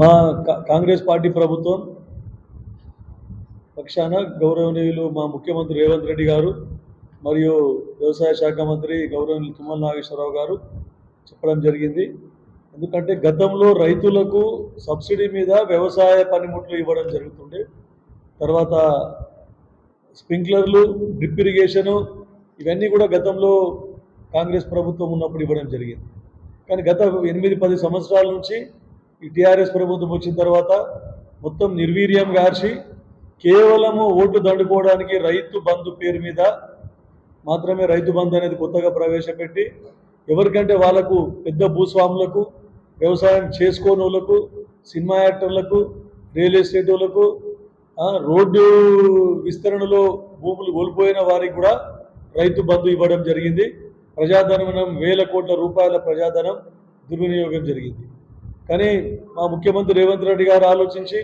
మా కాంగ్రెస్ పార్టీ ప్రభుత్వం పక్షాన గౌరవనీయులు మా ముఖ్యమంత్రి రేవంత్ రెడ్డి గారు మరియు వ్యవసాయ శాఖ మంత్రి గౌరవనీయులు తుమ్మల నాగేశ్వరరావు గారు చెప్పడం జరిగింది. ఎందుకంటే గతంలో రైతులకు సబ్సిడీ మీద వ్యవసాయ పనిముట్లు ఇవ్వడం జరుగుతుండే. తర్వాత స్ప్రింక్లర్లు డ్రిప్ ఇరిగేషను ఇవన్నీ కూడా గతంలో కాంగ్రెస్ ప్రభుత్వం ఉన్నప్పుడు ఇవ్వడం జరిగింది. కానీ గత ఎనిమిది పది సంవత్సరాల నుంచి ఈ టీఆర్ఎస్ ప్రభుత్వం వచ్చిన తర్వాత మొత్తం నిర్వీర్యం గార్చి కేవలము ఓటు దండుకోవడానికి రైతు బంధు పేరు మీద మాత్రమే రైతు బంధు అనేది కొత్తగా ప్రవేశపెట్టి ఎవరికంటే వాళ్ళకు పెద్ద భూస్వాములకు వ్యవసాయం చేసుకోని సినిమా యాక్టర్లకు రియల్ ఎస్టేట్ వాళ్ళకు రోడ్డు విస్తరణలో భూములు కోల్పోయిన వారికి కూడా రైతు బంధు ఇవ్వడం జరిగింది. ప్రజాధనం వేల కోట్ల రూపాయల ప్రజాధనం దుర్వినియోగం జరిగింది. కానీ మా ముఖ్యమంత్రి రేవంత్ రెడ్డి గారు ఆలోచించి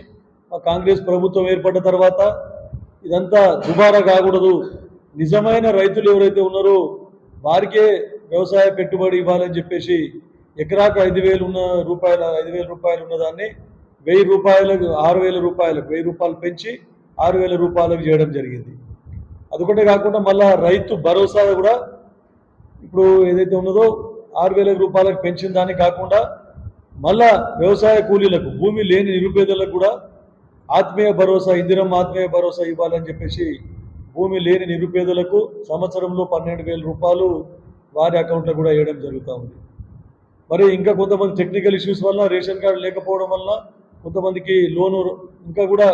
మా కాంగ్రెస్ ప్రభుత్వం ఏర్పడ్డ తర్వాత ఇదంతా దుబారా కాకూడదు. నిజమైన రైతులు ఎవరైతే ఉన్నారో వారికే వ్యవసాయ పెట్టుబడి ఇవ్వాలని చెప్పేసి ఎకరాకు ఐదు వేలు ఉన్న రూపాయల ఐదు వేల రూపాయలు ఉన్నదాన్ని వెయ్యి రూపాయలకు ఆరు వేల రూపాయలకు వెయ్యి రూపాయలు పెంచి ఆరు వేల రూపాయలకు చేయడం జరిగింది. అదొకటే కాకుండా మళ్ళా రైతు భరోసా కూడా ఇప్పుడు ఏదైతే ఉన్నదో ఆరు వేల రూపాయలకు పెంచిన దాన్ని కాకుండా మళ్ళా వ్యవసాయ కూలీలకు భూమి లేని నిరుపేదలకు కూడా ఆత్మీయ భరోసా ఇందిరం ఆత్మీయ భరోసా ఇవ్వాలని చెప్పేసి భూమి లేని నిరుపేదలకు సంవత్సరంలో పన్నెండు వేల రూపాయలు వారి అకౌంట్లో కూడా వేయడం జరుగుతూ ఉంది. మరి ఇంకా కొంతమంది టెక్నికల్ ఇష్యూస్ వల్ల రేషన్ కార్డు లేకపోవడం వల్ల కొంతమందికి లోను ఇంకా కూడా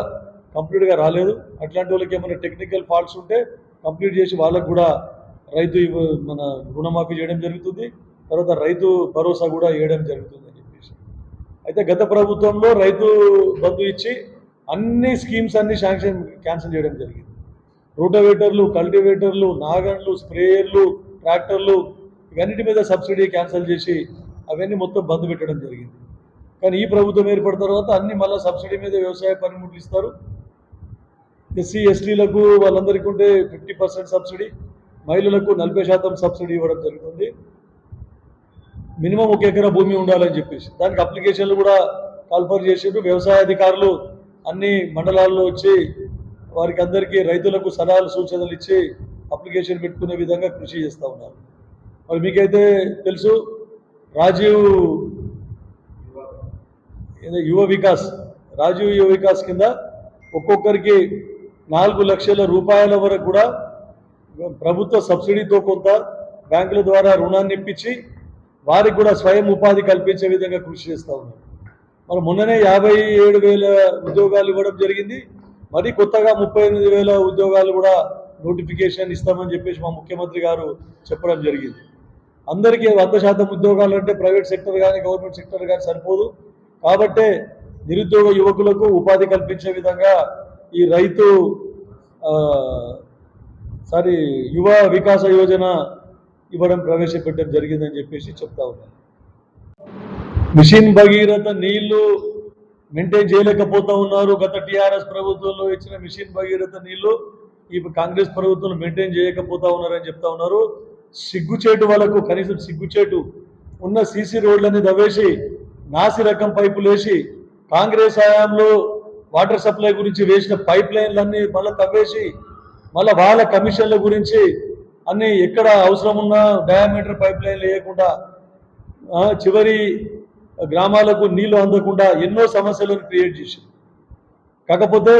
కంప్లీట్గా రాలేదు. అట్లాంటి వాళ్ళకి ఏమైనా టెక్నికల్ ఫాల్ట్స్ ఉంటే కంప్లీట్ చేసి వాళ్ళకు కూడా రైతు మన రుణమాఫీ చేయడం జరుగుతుంది. తర్వాత రైతు భరోసా కూడా వేయడం జరుగుతుంది అని చెప్పేసి. అయితే గత ప్రభుత్వంలో రైతు బంధు ఇచ్చి అన్ని స్కీమ్స్ అన్ని శాంక్షన్ క్యాన్సిల్ చేయడం జరిగింది. రోటోవేటర్లు కల్టివేటర్లు నాగన్లు స్ప్రేయర్లు ట్రాక్టర్లు ఇవన్నిటి మీద సబ్సిడీ క్యాన్సిల్ చేసి అవన్నీ మొత్తం బంద్ పెట్టడం జరిగింది. కానీ ఈ ప్రభుత్వం ఏర్పడిన తర్వాత అన్ని మళ్ళీ సబ్సిడీ మీద వ్యవసాయ పనిముట్లు ఇస్తారు. ఎస్సీ ఎస్టీలకు వాళ్ళందరికీ ఉంటే ఫిఫ్టీ పర్సెంట్ సబ్సిడీ మహిళలకు నలభై శాతం సబ్సిడీ ఇవ్వడం జరుగుతుంది. మినిమం ఒక ఎకరా భూమి ఉండాలని చెప్పేసి. దానికి అప్లికేషన్లు కూడా కాల్ఫర్ చేసిండ్రు. వ్యవసాయ అధికారులు అన్ని మండలాల్లో వచ్చి వారికి అందరికీ రైతులకు సలహాలు సూచనలు ఇచ్చి అప్లికేషన్ పెట్టుకునే విధంగా కృషి చేస్తూ ఉన్నారు. మరి మీకైతే తెలుసు రాజీవ్ ఏదో యువ వికాస్ రాజీవ్ యువ వికాస్ కింద ఒక్కొక్కరికి నాలుగు లక్షల రూపాయల వరకు కూడా ప్రభుత్వ సబ్సిడీతో కొంత బ్యాంకుల ద్వారా రుణాన్ని ఇప్పించి వారికి కూడా స్వయం ఉపాధి కల్పించే విధంగా కృషి చేస్తూ ఉన్నారు. మరి మొన్ననే యాభై ఏడు వేల ఉద్యోగాలు ఇవ్వడం జరిగింది. మరి కొత్తగా ముప్పై ఎనిమిది వేల ఉద్యోగాలు కూడా నోటిఫికేషన్ ఇస్తామని చెప్పేసి మా ముఖ్యమంత్రి గారు చెప్పడం జరిగింది. అందరికీ వంద శాతం ఉద్యోగాలు అంటే ప్రైవేట్ సెక్టర్ కానీ గవర్నమెంట్ సెక్టర్ కానీ సరిపోదు. కాబట్టే నిరుద్యోగ యువకులకు ఉపాధి కల్పించే విధంగా ఈ రైతు సారీ యువ వికాస యోజన ఇవ్వడం ప్రవేశపెట్టడం జరిగిందని చెప్పేసి చెప్తా ఉన్నాను మిషన్ భగీరథ నీళ్ళు మెయింటైన్ చేయలేకపోతా ఉన్నారు. గత టీఆర్ఎస్ ప్రభుత్వంలో ఇచ్చిన మిషన్ భగీరథ నీళ్ళు ఈ కాంగ్రెస్ ప్రభుత్వం మెయింటైన్ చేయకపోతా ఉన్నారని చెప్తా ఉన్నారు. సిగ్గుచేటు వాళ్ళకు కనీసం సిగ్గుచేటు ఉన్న సీసీ రోడ్లని దవేసి నాసి రకం పైపులు వేసి కాంగ్రెస్ హయాంలో వాటర్ సప్లై గురించి వేసిన పైప్ లైన్లన్నీ మళ్ళీ తవ్వేసి మళ్ళీ వాళ్ళ కమిషన్ల గురించి అన్ని ఎక్కడ అవసరం ఉన్న డయామీటర్ పైప్ లైన్లు వేయకుండా చివరి గ్రామాలకు నీళ్ళు అందకుండా ఎన్నో సమస్యలను క్రియేట్ చేసింది. కాకపోతే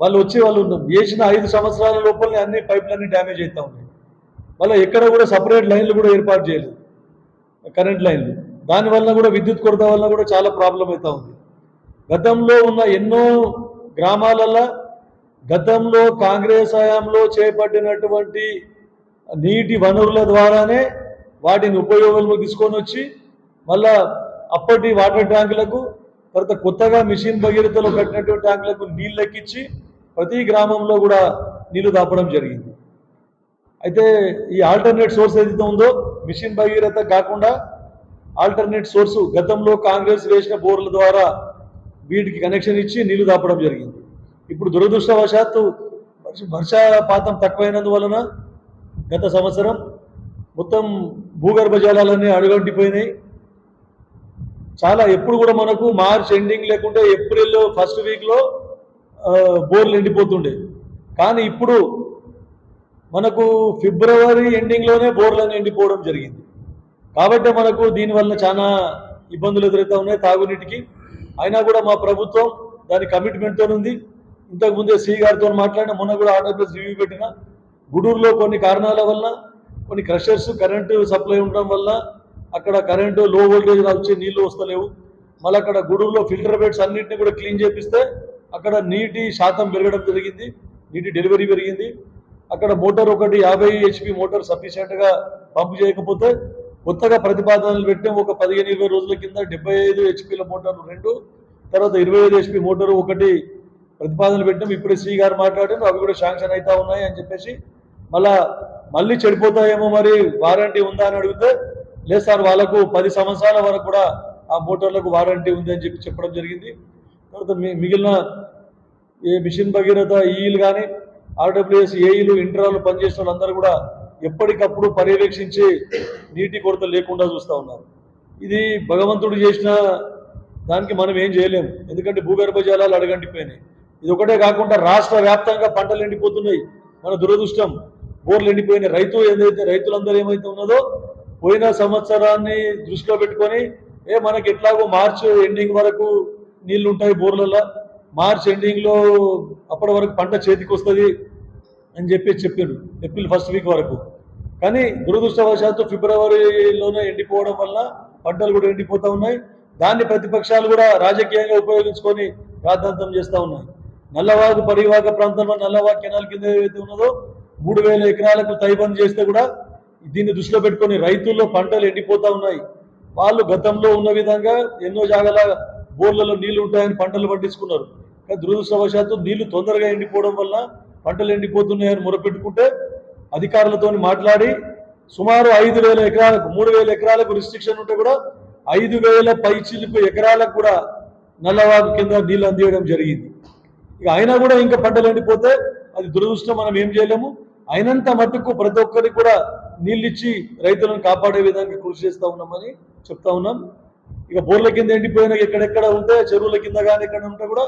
వాళ్ళు వచ్చి వాళ్ళు వేసిన ఐదు సంవత్సరాల లోపలనే అన్ని పైపులన్నీ డ్యామేజ్ అవుతూ ఉన్నాయి. మళ్ళీ ఎక్కడ కూడా సపరేట్ లైన్లు కూడా ఏర్పాటు చేయలేదు. కరెంట్ లైన్లు. దానివల్ల కూడా విద్యుత్ కొరత వల్ల కూడా చాలా ప్రాబ్లం అవుతా ఉంది. గతంలో ఉన్న ఎన్నో గ్రామాలలో గతంలో కాంగ్రెస్ హయాంలో చేపట్టినటువంటి నీటి వనరుల ద్వారానే వాటిని ఉపయోగంలో తీసుకొని వచ్చి మళ్ళా అప్పటి వాటర్ ట్యాంకులకు తర్వాత కొత్తగా మిషన్ భగీరథలో కట్టినటువంటి ట్యాంకులకు నీళ్ళు ఎక్కించి ప్రతి గ్రామంలో కూడా నీళ్ళు దాపడం జరిగింది. అయితే ఈ ఆల్టర్నేట్ సోర్స్ ఏదైతే ఉందో మిషన్ భగీరథ కాకుండా ఆల్టర్నేట్ సోర్సు గతంలో కాంగ్రెస్ వేసిన బోర్ల ద్వారా వీటికి కనెక్షన్ ఇచ్చి నీళ్ళు దాపడం జరిగింది. ఇప్పుడు దురదృష్టవశాత్తు వర్షపాతం తక్కువైనందువలన గత సంవత్సరం మొత్తం భూగర్భ జలాలన్నీ అడుగంటిపోయినాయి. చాలా ఎప్పుడు కూడా మనకు మార్చ్ ఎండింగ్ లేకుంటే ఏప్రిల్ ఫస్ట్ వీక్లో బోర్లు ఎండిపోతుండే. కానీ ఇప్పుడు మనకు ఫిబ్రవరి ఎండింగ్లోనే బోర్లను ఎండిపోవడం జరిగింది. కాబట్టి మనకు దీనివల్ల చాలా ఇబ్బందులు ఎదురవుతా ఉన్నాయి తాగునీటికి. అయినా కూడా మా ప్రభుత్వం దాని కమిట్మెంట్తో ఉంది. ఇంతకు ముందే సి గారితో మాట్లాడిన మొన్న కూడా ఆర్డర్ రివ్యూ పెట్టిన. గుడూరులో కొన్ని కారణాల వల్ల కొన్ని క్రషర్స్ కరెంటు సప్లై ఉండడం వల్ల అక్కడ కరెంటు లో వోల్టేజ్ వచ్చే నీళ్ళు వస్తలేవు. మళ్ళీ అక్కడ గుడూరులో ఫిల్టర్ బెడ్స్ అన్నింటినీ కూడా క్లీన్ చేపిస్తే అక్కడ నీటి శాతం పెరగడం జరిగింది. నీటి డెలివరీ పెరిగింది. అక్కడ మోటార్ ఒకటి యాభై హెచ్పి మోటార్ సఫిషియెంట్గా పంపు చేయకపోతే కొత్తగా ప్రతిపాదనలు పెట్టాం. ఒక పదిహేను ఇరవై రోజుల కింద డెబ్బై ఐదు హెచ్పిల మోటార్లు రెండు తర్వాత ఇరవై ఐదు హెచ్పి మోటార్ ఒకటి ప్రతిపాదనలు పెట్టాం. ఇప్పుడే శ్రీ గారు మాట్లాడారు. అవి కూడా శాంక్షన్ అవుతా ఉన్నాయి అని చెప్పేసి మళ్ళా మళ్ళీ చెడిపోతాయేమో మరి వారంటీ ఉందా అని అడిగితే లేదు సార్ వాళ్ళకు పది సంవత్సరాల వరకు కూడా ఆ మోటార్లకు వారంటీ ఉంది అని చెప్పి చెప్పడం జరిగింది. తర్వాత మిగిలిన ఏ మిషన్ భగీరథ ఈలు కానీ ఆర్డబ్ల్యూఎస్ ఏఈలు ఇంటరాలు పనిచేసిన వాళ్ళందరూ కూడా ఎప్పటికప్పుడు పర్యవేక్షించి నీటి కొరత లేకుండా చూస్తూ ఉన్నారు. ఇది భగవంతుడు చేసిన దానికి మనం ఏం చేయలేము ఎందుకంటే భూగర్భ జలాలు అడగంటిపోయినాయి. ఇది ఒకటే కాకుండా రాష్ట్ర వ్యాప్తంగా పంటలు ఎండిపోతున్నాయి. మన దురదృష్టం బోర్లు ఎండిపోయినాయి రైతు ఏదైతే రైతులందరూ ఏమైతే ఉన్నదో పోయిన సంవత్సరాన్ని దృష్టిలో పెట్టుకొని ఏ మనకి ఎట్లాగో మార్చ్ ఎండింగ్ వరకు నీళ్ళు ఉంటాయి బోర్లలో మార్చ్ ఎండింగ్లో అప్పటి వరకు పంట చేతికి వస్తుంది అని చెప్పి చెప్పారు ఏప్రిల్ ఫస్ట్ వీక్ వరకు. కానీ దురదృష్టవశాత్తు ఫిబ్రవరిలోనే ఎండిపోవడం వల్ల పంటలు కూడా ఎండిపోతూ ఉన్నాయి. దాన్ని ప్రతిపక్షాలు కూడా రాజకీయంగా ఉపయోగించుకొని రాద్ధాంతం చేస్తూ ఉన్నాయి. నల్లవాగు పరివాహక ప్రాంతంలో నల్లవాగు కెనాల్ కింద ఏదైతే ఉన్నదో మూడు వేల ఎకరాలకు తైబంద్ చేస్తే కూడా దీన్ని దృష్టిలో పెట్టుకొని రైతుల్లో పంటలు ఎండిపోతూ ఉన్నాయి. వాళ్ళు గతంలో ఉన్న విధంగా ఎన్నో జాగాల బోర్లలో నీళ్ళు ఉంటాయని పంటలు పండించుకున్నారు. కానీ దురదృష్టవశాత్తు నీళ్ళు తొందరగా ఎండిపోవడం వల్ల పంటలు ఎండిపోతున్నాయని మొరపెట్టుకుంటే అధికారులతో మాట్లాడి సుమారు ఐదు వేల ఎకరాలకు మూడు వేల ఎకరాలకు రిస్ట్రిక్షన్ ఉంటే కూడా ఐదు వేల పైచిలుపు ఎకరాలకు కూడా నల్లవాగు కింద నీళ్ళు అందియడం జరిగింది. ఇక అయినా కూడా ఇంకా పంటలు ఎండిపోతే అది దురదృష్టం మనం ఏం చేయలేము. అయినంత మట్టుకు ప్రతి ఒక్కరికి కూడా నీళ్ళు ఇచ్చి రైతులను కాపాడే విధంగా కృషి చేస్తూ ఉన్నామని చెప్తా ఉన్నాం. ఇక బోర్ల కింద ఎండిపోయిన ఎక్కడెక్కడ ఉంటే చెరువుల కింద కానీ ఎక్కడ ఉంటే కూడా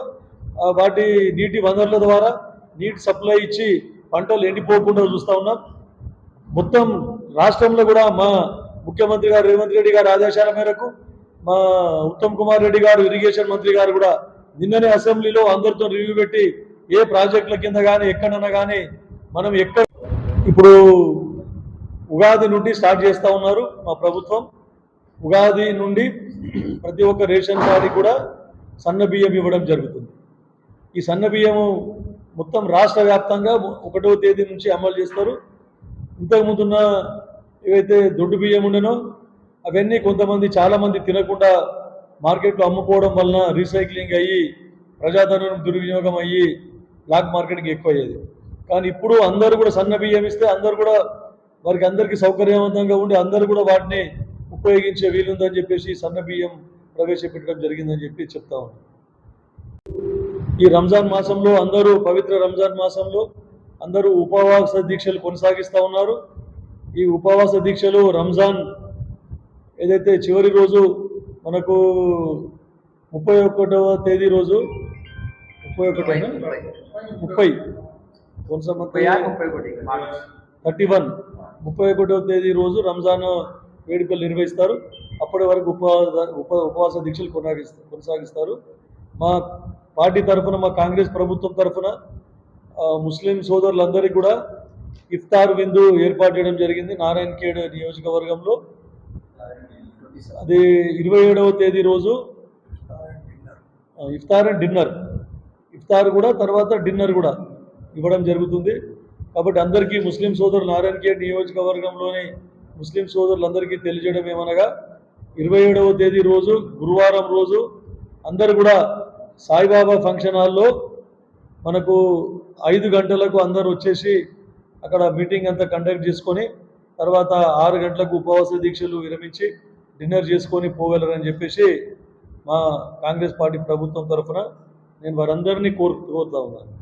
వాటి నీటి వనరుల ద్వారా నీటి సప్లై ఇచ్చి పంటలు ఎండిపోకుండా చూస్తూ ఉన్నాం. మొత్తం రాష్ట్రంలో కూడా మా ముఖ్యమంత్రి గారు రేవంత్ రెడ్డి గారి ఆదేశాల మేరకు మా ఉత్తమ్ కుమార్ రెడ్డి గారు ఇరిగేషన్ మంత్రి గారు కూడా నిన్ననే అసెంబ్లీలో అందరితో రివ్యూ పెట్టి ఏ ప్రాజెక్టుల కింద కానీ ఎక్కడన్నా కానీ మనం ఎక్కడ ఇప్పుడు ఉగాది నుండి స్టార్ట్ చేస్తూ ఉన్నారు మా ప్రభుత్వం. ఉగాది నుండి ప్రతి ఒక్క రేషన్ కార్డు కూడా సన్న బియ్యం ఇవ్వడం జరుగుతుంది. ఈ సన్న బియ్యము మొత్తం రాష్ట్ర వ్యాప్తంగా ఒకటవ తేదీ నుంచి అమలు చేస్తారు. ఇంతకు ముందున్న ఏవైతే దొడ్డు బియ్యం ఉండేనో అవన్నీ కొంతమంది చాలామంది తినకుండా మార్కెట్లో అమ్ముకోవడం వలన రీసైక్లింగ్ అయ్యి ప్రజాధనం దుర్వినియోగం అయ్యి బ్లాక్ మార్కెట్కి ఎక్కువ అయ్యేది కానీ ఇప్పుడు అందరూ కూడా సన్న బియ్యం ఇస్తే అందరూ కూడా వారికి అందరికీ సౌకర్యవంతంగా ఉండి అందరూ కూడా వాటిని ఉపయోగించే వీలుందని చెప్పేసి సన్న బియ్యం ప్రవేశపెట్టడం జరిగిందని చెప్పి చెప్తా ఉన్నాను ఈ రంజాన్ మాసంలో అందరూ పవిత్ర రంజాన్ మాసంలో అందరూ ఉపవాస దీక్షలు కొనసాగిస్తూ ఉన్నారు. ఈ ఉపవాస దీక్షలు రంజాన్ ఏదైతే చివరి రోజు మనకు ముప్పై ఒకటవ తేదీ రోజు ముప్పై ఒకటైనా? ముప్పై. ముప్పై థర్టీ వన్. ముప్పై ఒకటవ తేదీ రోజు రంజాన్ వేడుకలు నిర్వహిస్తారు. అప్పటి వరకు ఉపవాస ఉప ఉపవాస దీక్షలు కొనసాగి కొనసాగిస్తారు. మా పార్టీ తరఫున మా కాంగ్రెస్ ప్రభుత్వం తరఫున ముస్లిం సోదరులందరికీ కూడా ఇఫ్తార్ విందు ఏర్పాటు చేయడం జరిగింది. నారాయణఖేడ్ నియోజకవర్గంలో. అది ఇరవై ఏడవ తేదీ రోజు ఇఫ్తార్ అండ్ డిన్నర్. ఇఫ్తార్ కూడా తర్వాత డిన్నర్ కూడా ఇవ్వడం జరుగుతుంది. కాబట్టి అందరికీ ముస్లిం సోదరులు నారాయణఖేడ్ నియోజకవర్గంలోని ముస్లిం సోదరులందరికీ తెలియజేయడం ఏమనగా ఇరవై ఏడవ తేదీ రోజు గురువారం రోజు అందరు కూడా సాయిబాబా ఫంక్షన్ హాల్లో మనకు ఐదు గంటలకు అందరూ వచ్చేసి అక్కడ మీటింగ్ అంతా కండక్ట్ చేసుకొని తర్వాత ఆరు గంటలకు ఉపవాస దీక్షలు విరమించి డిన్నర్ చేసుకొని పోగలరని చెప్పేసి మా కాంగ్రెస్ పార్టీ ప్రభుత్వం తరఫున నేను వారందరినీ కోరు కోరుతా ఉన్నాను.